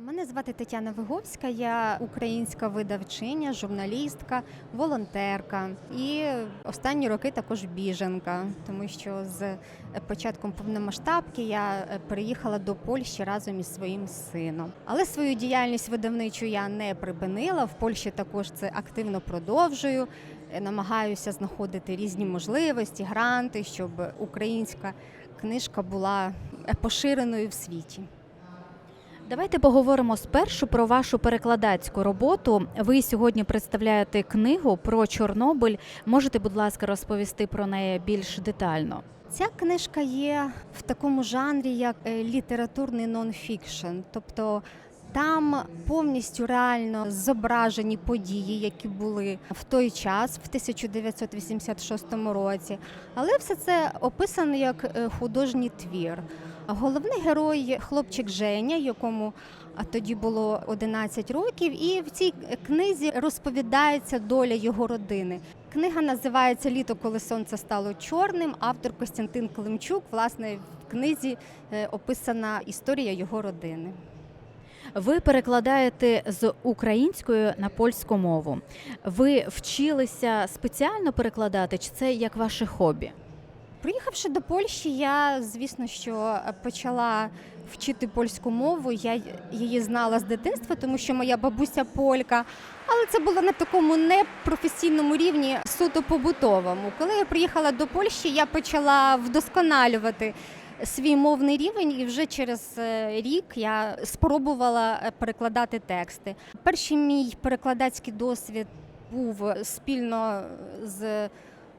Мене звати Тетяна Виговська, я українська видавчиня, журналістка, волонтерка і останні роки також біженка, тому що з початком повномасштабки я е, переїхала до Польщі разом із своїм сином. Але свою діяльність видавничу я не припинила. В Польщі також це активно продовжую. Е, Намагаюся знаходити різні можливості, гранти, щоб українська книжка була е, поширеною в світі. Давайте поговоримо спершу про вашу перекладацьку роботу. Ви сьогодні представляєте книгу про Чорнобиль. Можете, будь ласка, розповісти про неї більш детально? Ця книжка є в такому жанрі, як е, літературний нонфікшн, тобто там повністю реально зображені події, які були в той час, в 1986 році. Але все це описано як е, художній твір. Головний герой хлопчик Женя, якому тоді було 11 років, і в цій книзі розповідається доля його родини. Книга називається Літо, коли сонце стало чорним. Автор Костянтин Климчук. Власне, в книзі е, описана історія його родини. Ви перекладаєте з української на польську мову. Ви вчилися спеціально перекладати, чи це як ваше хобі? Приїхавши до Польщі, я звісно, що почала вчити польську мову. Я її знала з дитинства, тому що моя бабуся полька. Але це було на такому непрофесійному рівні, суто побутовому. Коли я приїхала до Польщі, я почала вдосконалювати свій мовний рівень, і вже через е, рік я спробувала е, перекладати тексти. Перший мій перекладацький досвід був спільно з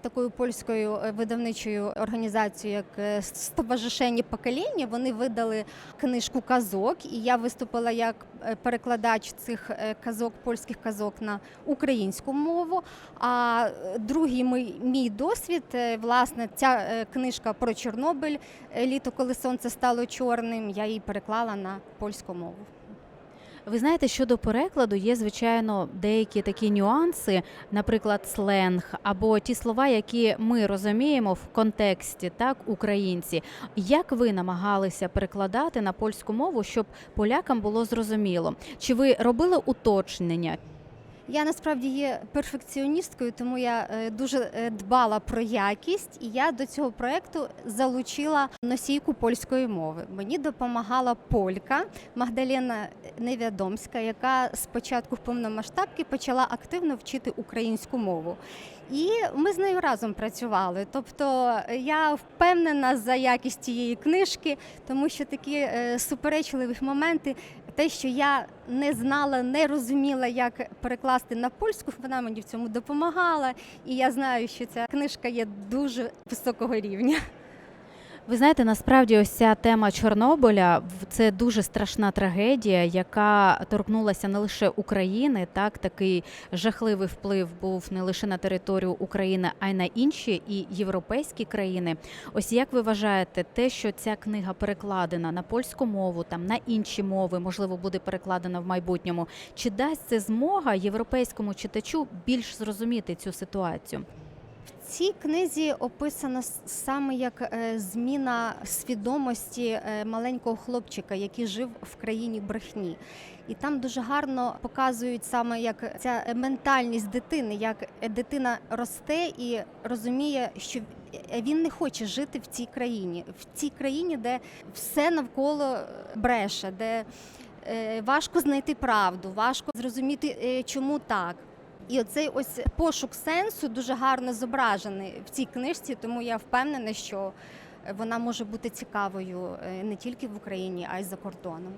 такою польською е, видавничою організацією, як е, Стоважишення покоління. Вони видали книжку казок, і я виступила як е, перекладач цих казок, польських казок на українську мову. А другий мій, мій досвід, власне, ця книжка про Чорнобиль, літо, коли сонце стало чорним, я її переклала на польську мову. Ви знаєте, щодо перекладу є звичайно деякі такі нюанси, наприклад, сленг або ті слова, які ми розуміємо в контексті, так українці. Як ви намагалися перекладати на польську мову, щоб полякам було зрозуміло? Чи ви робили уточнення? Я насправді є перфекціоністкою, тому я е, дуже е, дбала про якість, і я до цього проекту залучила носійку польської мови. Мені допомагала полька Магдалена Невядомська, яка спочатку в повномасштабки почала активно вчити українську мову. І ми з нею разом працювали. Тобто я впевнена за якість цієї книжки, тому що такі е, суперечливі моменти те, що я не знала, не розуміла, як перекласти на польську, вона мені в цьому допомагала. І я знаю, що ця книжка є дуже високого рівня. Ви знаєте, насправді ось ця тема Чорнобиля це дуже страшна трагедія, яка торкнулася не лише України. Так, такий жахливий вплив був не лише на територію України, а й на інші і європейські країни. Ось як ви вважаєте, те, що ця книга перекладена на польську мову, там на інші мови, можливо, буде перекладена в майбутньому, чи дасть це змога європейському читачу більш зрозуміти цю ситуацію? Цій книзі описано саме як е, зміна свідомості е, маленького хлопчика, який жив в країні брехні. І там дуже гарно показують саме як ця е, ментальність дитини, як дитина росте і розуміє, що він не хоче жити в цій країні, в цій країні, де все навколо бреше, де важко знайти правду, важко зрозуміти, чому так. І оцей ось пошук сенсу дуже гарно зображений в цій книжці, тому я впевнена, що вона може бути цікавою е, не тільки в Україні, а й за кордоном.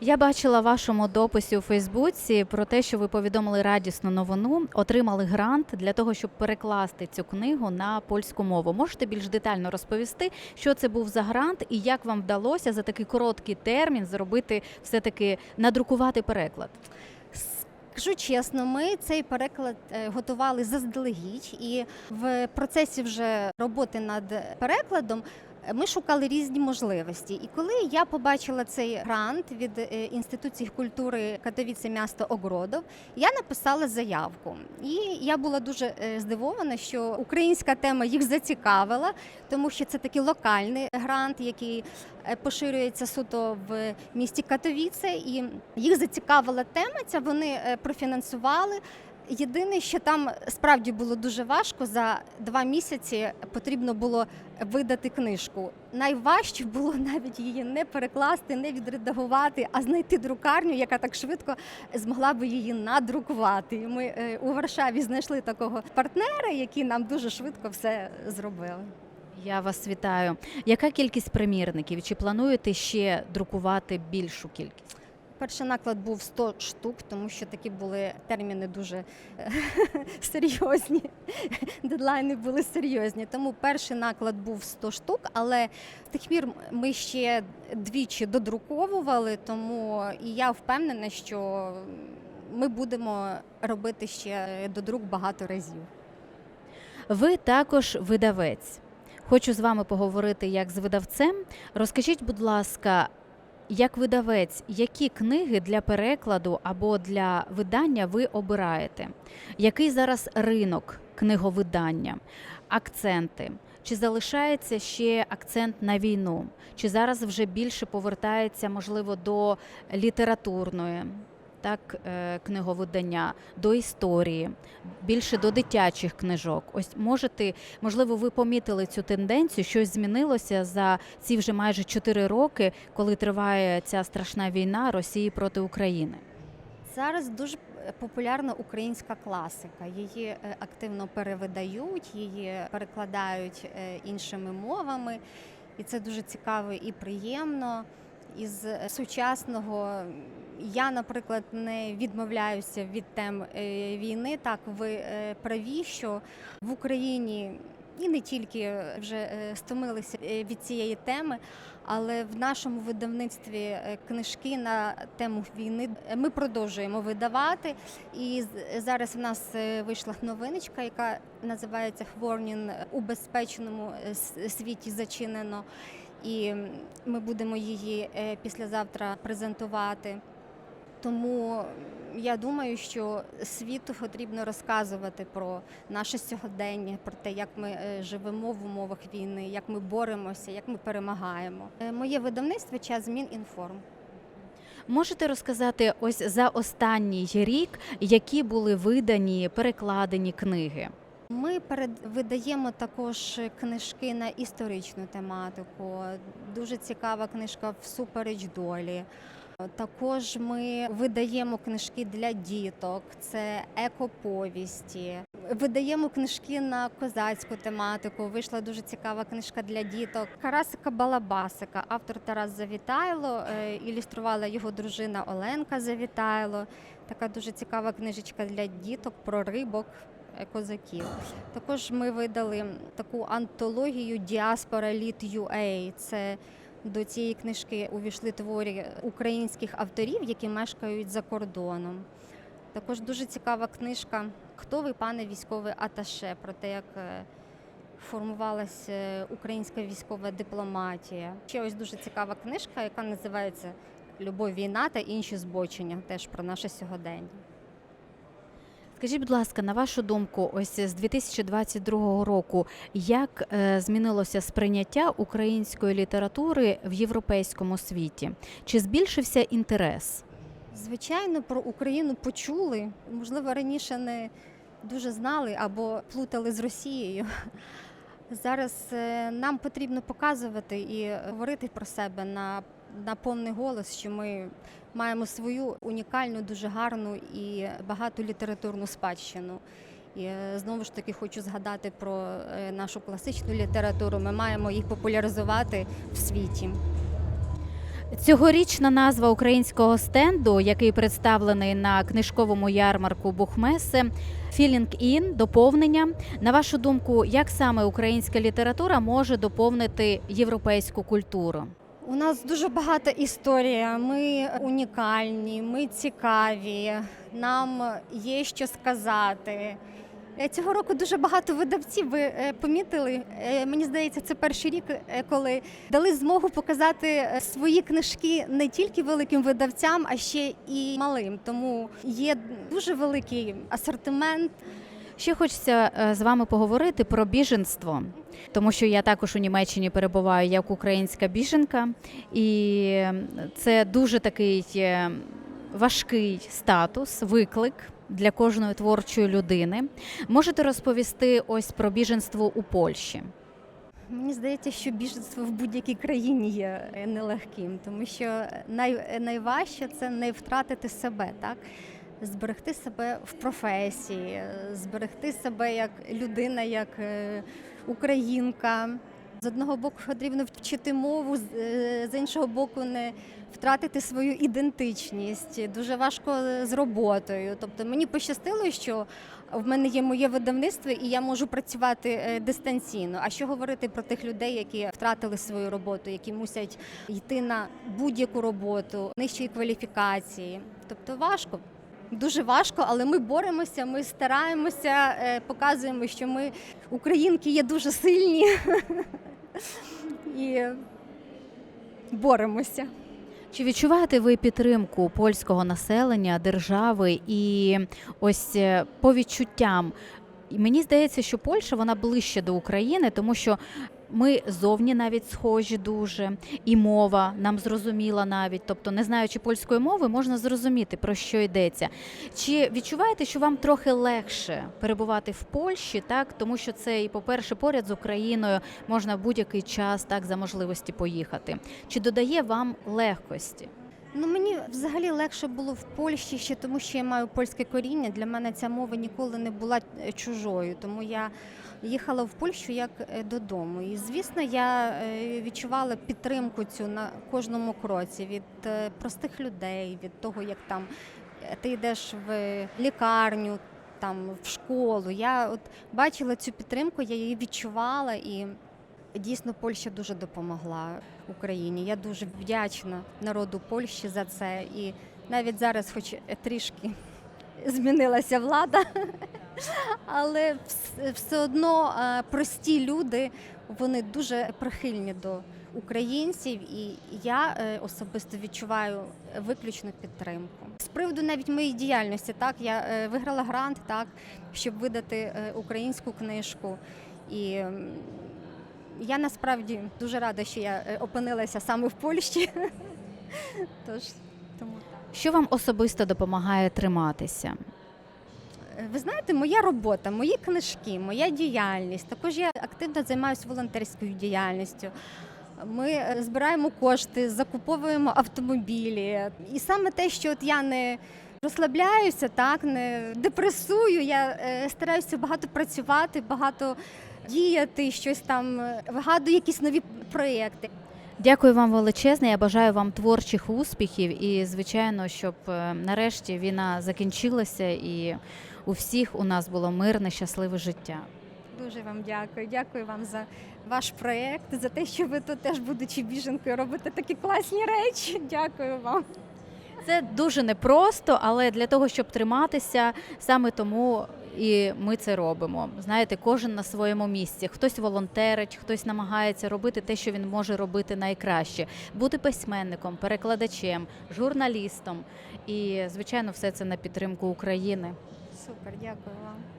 Я бачила в вашому дописі у Фейсбуці про те, що ви повідомили радісну новину, отримали грант для того, щоб перекласти цю книгу на польську мову. Можете більш детально розповісти, що це був за грант і як вам вдалося за такий короткий термін зробити все таки надрукувати переклад? Скажу чесно, ми цей переклад е, готували заздалегідь, і в процесі вже роботи над перекладом Ми шукали різні можливості. І коли я побачила цей грант від е, інституції культури Катовіце місто Огродов, я написала заявку. І я була дуже е, здивована, що українська тема їх зацікавила, тому що це такий локальний грант, який е, поширюється суто в місті Катовіце, і їх зацікавила тема. Ця вони профінансували. Єдине, що там справді було дуже важко. За два місяці потрібно було видати книжку. Найважче було навіть її не перекласти, не відредагувати, а знайти друкарню, яка так швидко змогла би її надрукувати. Ми е, у Варшаві знайшли такого партнера, який нам дуже швидко все зробив. Я вас вітаю. Яка кількість примірників? Чи плануєте ще друкувати більшу кількість? Перший наклад був 100 штук, тому що такі були терміни дуже е, серйозні. Дедлайни були серйозні. Тому перший наклад був 100 штук, але тих пір ми ще двічі додруковували, тому і я впевнена, що ми будемо робити ще додрук багато разів. Ви також видавець. Хочу з вами поговорити як з видавцем. Розкажіть, будь ласка, як видавець, які книги для перекладу або для видання ви обираєте? Який зараз ринок книговидання, акценти? Чи залишається ще акцент на війну? Чи зараз вже більше повертається, можливо, до літературної? Так, е, книговидання до історії, більше до дитячих книжок. Ось можете, можливо, ви помітили цю тенденцію, щось змінилося за ці вже майже 4 роки, коли триває ця страшна війна Росії проти України. Зараз дуже популярна українська класика. Її е, активно перевидають, її перекладають е, іншими мовами, і це дуже цікаво і приємно. Із е, сучасного я, наприклад, не відмовляюся від тем е, війни. Так, ви е, праві, що в Україні і не тільки вже стомилися від цієї теми, але в нашому видавництві книжки на тему війни ми продовжуємо видавати. І зараз в нас вийшла новиночка, яка називається Хворнін у безпечному світі зачинено. І ми будемо її е, післязавтра презентувати. Тому я думаю, що світу потрібно розказувати про наше сьогодення, про те, як ми е, живемо в умовах війни, як ми боремося, як ми перемагаємо. Е, Моє видавництво час змін інформ. Можете розказати ось за останній рік, які були видані перекладені книги? Ми перед видаємо також книжки на історичну тематику. Дуже цікава книжка Всупереч долі. Також ми видаємо книжки для діток, це екоповісті. Видаємо книжки на козацьку тематику. Вийшла дуже цікава книжка для діток. Карасика Балабасика, автор Тарас Завітайло, е, ілюструвала його дружина Оленка Завітайло. Така дуже цікава книжечка для діток про рибок. Е, Козаків також ми видали таку антологію Діаспора Літ UA. Це до цієї книжки увійшли творі українських авторів, які мешкають за кордоном. Також дуже цікава книжка Хто ви, пане військовий аташе? про те, як е, формувалася е, українська військова дипломатія. Ще ось дуже цікава книжка, яка називається Любов, війна та інші збочення, теж про наше сьогодення. Скажіть, будь ласка, на вашу думку, ось з 2022 року, як е, змінилося сприйняття української літератури в європейському світі? Чи збільшився інтерес? Звичайно, про Україну почули. Можливо, раніше не дуже знали або плутали з Росією. Зараз е, нам потрібно показувати і говорити про себе на, на повний голос, що ми маємо свою унікальну, дуже гарну і багату літературну спадщину. І е, знову ж таки хочу згадати про е, нашу класичну літературу. Ми маємо їх популяризувати в світі. Цьогорічна назва українського стенду, який представлений на книжковому ярмарку Бухмеси, «Feeling In» – доповнення. На вашу думку, як саме українська література може доповнити європейську культуру? У нас дуже багата історія. Ми унікальні, ми цікаві. Нам є що сказати. Е, Цього року дуже багато видавців ви е, помітили. Е, Мені здається, це перший рік, коли дали змогу показати свої книжки не тільки великим видавцям, а ще і малим. Тому є дуже великий асортимент. Ще хочеться е, з вами поговорити про біженство, тому що я також у Німеччині перебуваю як українська біженка, і це дуже такий е, важкий статус, виклик. Для кожної творчої людини можете розповісти ось про біженство у Польщі. Мені здається, що біженство в будь-якій країні є е, нелегким, тому що най, найважче це не втратити себе, так? Зберегти себе в професії, е, зберегти себе як людина, як е, українка. З одного боку потрібно вчити мову, з е, іншого боку, не втратити свою ідентичність. Дуже важко з роботою. Тобто мені пощастило, що в мене є моє видавництво, і я можу працювати е, дистанційно. А що говорити про тих людей, які втратили свою роботу, які мусять йти на будь-яку роботу, нижчої кваліфікації? Тобто важко. Дуже важко, але ми боремося, ми стараємося, е, показуємо, що ми, українки, є дуже сильні і боремося. Чи відчуваєте ви підтримку польського населення, держави і ось е, по відчуттям? І Мені здається, що Польща вона ближче до України, тому що ми зовні навіть схожі дуже, і мова нам зрозуміла навіть. Тобто, не знаючи польської мови, можна зрозуміти про що йдеться. Чи відчуваєте, що вам трохи легше перебувати в Польщі, так тому що це і, по-перше, поряд з Україною можна в будь-який час так за можливості поїхати? Чи додає вам легкості? Ну мені взагалі легше було в Польщі ще тому, що я маю польське коріння. Для мене ця мова ніколи не була е, чужою. Тому я їхала в Польщу як е, додому. І звісно, я е, відчувала підтримку цю на кожному кроці від простих людей, від того, як там ти йдеш в лікарню, там в школу. Я от бачила цю підтримку, я її відчувала і. Дійсно, Польща дуже допомогла Україні. Я дуже вдячна народу Польщі за це. І навіть зараз, хоч трішки змінилася влада, але все одно прості люди вони дуже прихильні до українців, і я е, особисто відчуваю виключну підтримку. З приводу навіть моєї діяльності, так я е, виграла грант, так щоб видати е, українську книжку. І я насправді дуже рада, що я е, опинилася саме в Польщі. Тож тому. Що вам особисто допомагає триматися? Е, Ви знаєте, моя робота, мої книжки, моя діяльність. Також я активно займаюся волонтерською діяльністю. Ми е, збираємо кошти, закуповуємо автомобілі. І саме те, що от я не розслабляюся, так не депресую. Я стараюся багато працювати, багато діяти, щось там е, вигадую якісь нові проєкти. Дякую вам величезне. Я бажаю вам творчих успіхів і, звичайно, щоб е, нарешті війна закінчилася і у всіх у нас було мирне, щасливе життя. Дуже вам дякую. Дякую вам за ваш проєкт, за те, що ви тут теж, будучи біженкою, робите такі класні речі. Дякую вам. Це дуже непросто, але для того, щоб триматися, саме тому і ми це робимо. Знаєте, кожен на своєму місці. Хтось волонтерить, хтось намагається робити те, що він може робити найкраще, бути письменником, перекладачем, журналістом. І, звичайно, все це на підтримку України. Супер, дякую вам.